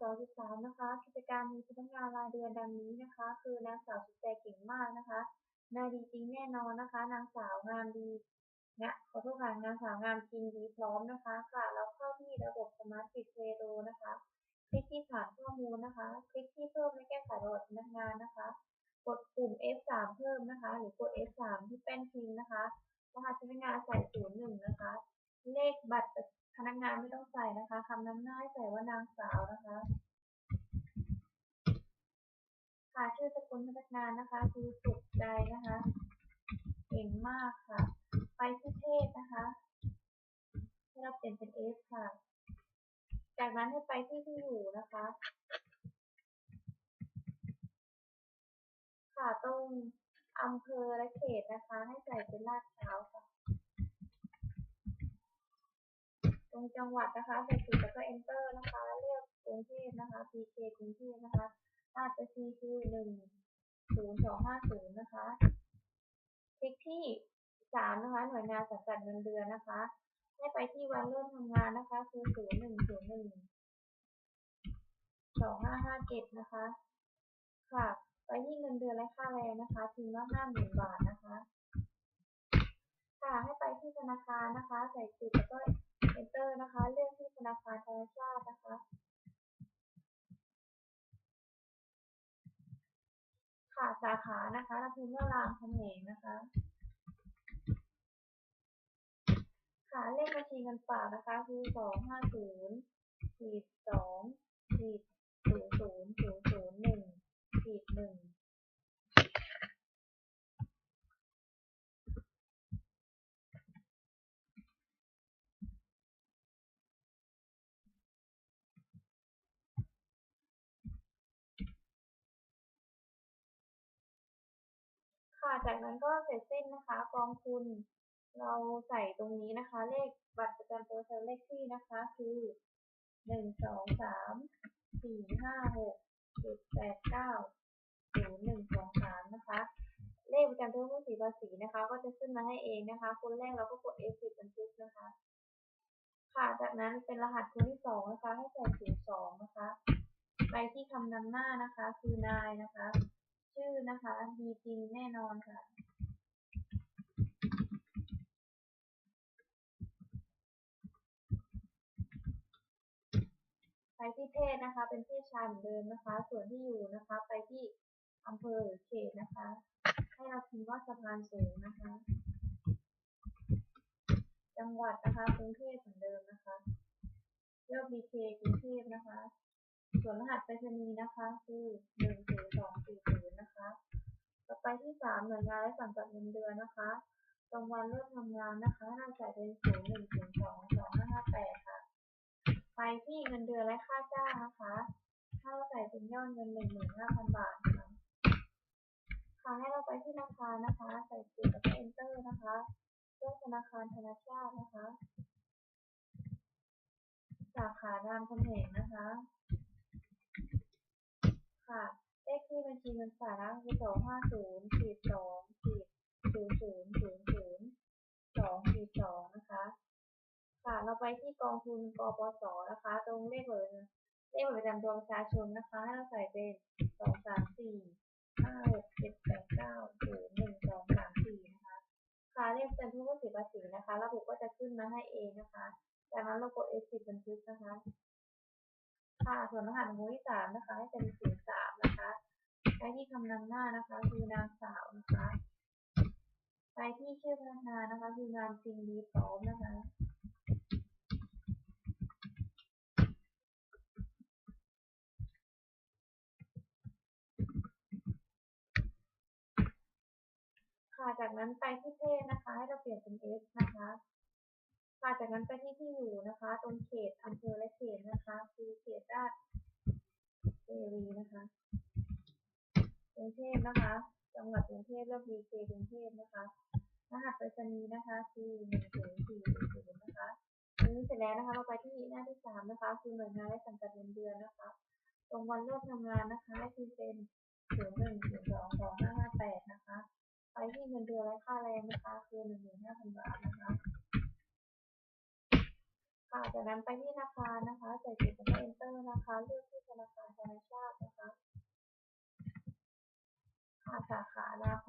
สองจุดสามนะคะกิจการมีพนักงานรายเดือนดังนี้นะคะ คือนางสาวสุดใจเก่งมากนะคะนายดีจริงแน่นอนนะคะ นางสาวงามดีนะขอโทษค่ะนางสาวงามจริงดีพร้อมนะคะ ค่ะแล้วเข้าที่ระบบสมาร์ทฟิตเทโรนะคะ คลิกที่ฐานข้อมูลนะคะ คลิกที่เพิ่มและแก้ไขระวัติพนักงานนะคะ กดปุ่ม F3 เพิ่มนะคะ หรือกด F3 ที่แป้นพิมพ์นะคะรหัสพนักงานใส่01นะคะ เลขบัตรพนักงานไม่ต้องใส่นะคะคำนำหน้าใส่ว่านางสาวนะคะค่ะชื่อสกุลพนักงานนะคะ คือสุขใจนะคะเก่งมากค่ะ ไปที่เพศนะคะให้เราเปลี่ยนเป็น F ค่ะ จากนั้นให้ไปที่ที่อยู่นะคะ ค่ะตรงอำเภอและเขตนะคะ ให้ใส่เป็นลาดพร้าค่ะ ต รงจังหวัดนะคะใส่จุดแล้วก็ enter นะคะ เลือกกรุงเทพนะคะ PK กรุงเทพนะคะรหัสบัญชีคือหนึ่งศูนย์สองห้าศูนย์นะคะ คลิกที่สามนะคะ หน่วยงานสังกัดเงินเดือนนะคะ ให้ไปที่วันเริ่มทำงานนะคะ คือศูนย์หนึ่งศูนย์หนึ่งสองห้าห้าเจ็ดนะคะ ค่ะ ไปที่เงินเดือนและค่าแรงนะคะพิมพ์ว่าห้าหมื่นบาทนะคะ ค่ะ ให้ไปที่ธนาคารนะคะ ใส่จุดแล้วก็ enter นะคะ เลือกที่ธนาคารธนชาตินะคะค่ะสาขานะคะเราพิมพ์ว่ารามคำแหงนะคะค่ะเลขบัญชีเงินฝากนะคะ คือสองห้าศูนย์ขีดสองขีดศูนย์ศูนย์ศูนย์ศูนย์หนึ่งขีดหนึ่ง จากนั้นก็เสร็จสิ้นนะคะกองทุน เราใส่ตรงนี้นะคะ เลขบัตรประจำตัวเธอเลขที่นะคะ คือหนึ่งสองสามสี่ห้าหกเจ็ดแปดเก้าศูนย์หนึ่งสองสามนะคะ เลขประจำตัวผู้เสียภาษีนะคะ ก็จะขึ้นมาให้เองนะคะ คนแรกเราก็กด F10 บันทึกนะคะ ค่ะจากนั้นเป็นรหัสคนที่สองนะคะ ให้ใส่ศูนย์สองนะคะไปที่คำนำหน้านะคะ คือนายนะคะ นะคะดีจริงแน่นอนค่ะไปที่เพศนะคะ เป็นเพศชายเหมือนเดิมนะคะ ส่วนที่อยู่นะคะ ไปที่อำเภอเขตนะคะ ให้เราพิมพ์ว่าสะพานสูงนะคะ จังหวัดนะคะกรุงเทพเหมือนเดิมนะคะเลือก BK กรุงเทพนะคะ ส่วนรหัสไปรษณีย์นะคะคือหนึ่งศูนย์สองสี่ศูนย์นะคะ ต่อไปที่สามหน่วยงานและสังกัดเงินเดือนนะคะตรงวันเริ่มทำงานนะคะเราใส่เป็นศูนย์หนึ่งศูนย์สองสองห้าห้าแปดค่ะ ไปที่เงินเดือนและค่าจ้างนะคะถ้าเราใส่เป็นยอดเงินหนึ่งหมื่นห้าพันบาทคะค่ะให้เราไปที่ธนาคารนะคะ ใส่จุดแล้วก็ enter นะคะเลือกธนาคารธนาชาตินะคะ สาขารามคำแหงนะคะ ค่ะ เลขที่บัญชีเงินฝากนะคือสองห้าศูนย์ขีดสองขีดศูนย์ศูนย์ศูนย์ศูนย์สองขีดสองนะคะ ค่ะ เราไปที่กองทุนกปสนะคะ ตรงเลขเบอร์เลขบัตรประจำตัวประชาชนนะคะ ให้เราใส่เป็นสองสามสี่ห้าหกเจ็ดแปดเก้าศูนย์หนึ่งสองสามสี่นะคะ ค่ะเลขจำนวนผู้เสียภาษีนะคะ ระบบก็จะขึ้นมาให้เองนะคะ จากนั้นเรากด F10 บันทึกนะคะ ค่ะ ส่วนรหัสของคนที่สามนะคะ ให้เป็นศูนย์สาม นะคะไปที่คำนำหน้านะคะคือนางสาวนะคะไปที่ชื่อพนักงานนะคะ คืองานจริงดีพร้อมนะคะค่ะจากนั้นไปที่เพศนะคะ ให้เราเปลี่ยนเป็น S นะคะค่ะจากนั้นไปที่ที่อยู่นะคะ ตรงเขตอำเภอและเขตนะคะ คือเขตราชเทวีนะคะ กรุงเทพนะคะ จังหวัดกรุงเทพเลือก BK กรุงเทพนะคะ รหัสไปรษณีย์นะคะคือหนึ่งศูนย์สี่ศูนย์นะคะอันนี้เสร็จแล้วนะคะเราไปที่หน้าที่สามนะคะคือหน่วยงานและสังกัดเงินเดือนนะคะตรงวันเริ่มทำงานนะคะให้พิมพ์เป็นศูนย์หนึ่งศูนย์สองสองห้าห้าแปดนะคะ ไปที่เงินเดือนและค่าแรงนะคะคือหนึ่งหมื่นห้าพันบาทนะคะค่ะจากนั้นไปที่ธนาคารนะคะใส่จุดแล้วก็ enter นะคะ เลือกที่รามคะ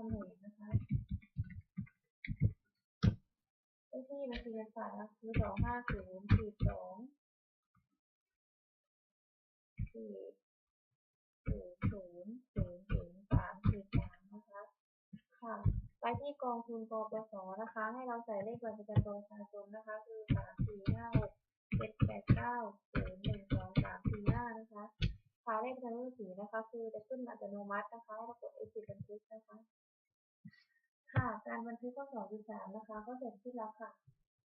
ำแหงนะคะเลขที่บัญชีเงินฝากนะคะคือสองห้าศูนย์ขีดสองขีดศูนย์ศูนย์ศูนย์ศูนย์สามขีดสามนะคะค่ะไปที่กองทุนกปสนะคะ ให้เราใส่เลขบัตรประจำตัวประชาชนนะคะ คือสามสี่ห้าหกเจ็ดแปดเก้าศูนย์หนึ่ง ค่ะเลขประจำตัวสีนะคะ คือจะขึ้นอัตโนมัตินะคะให้เรากด exit บันทึกนะคะ ค่ะ การบันทึกข้อสอบที่สามนะคะ ก็เสร็จสิ้นแล้วค่ะ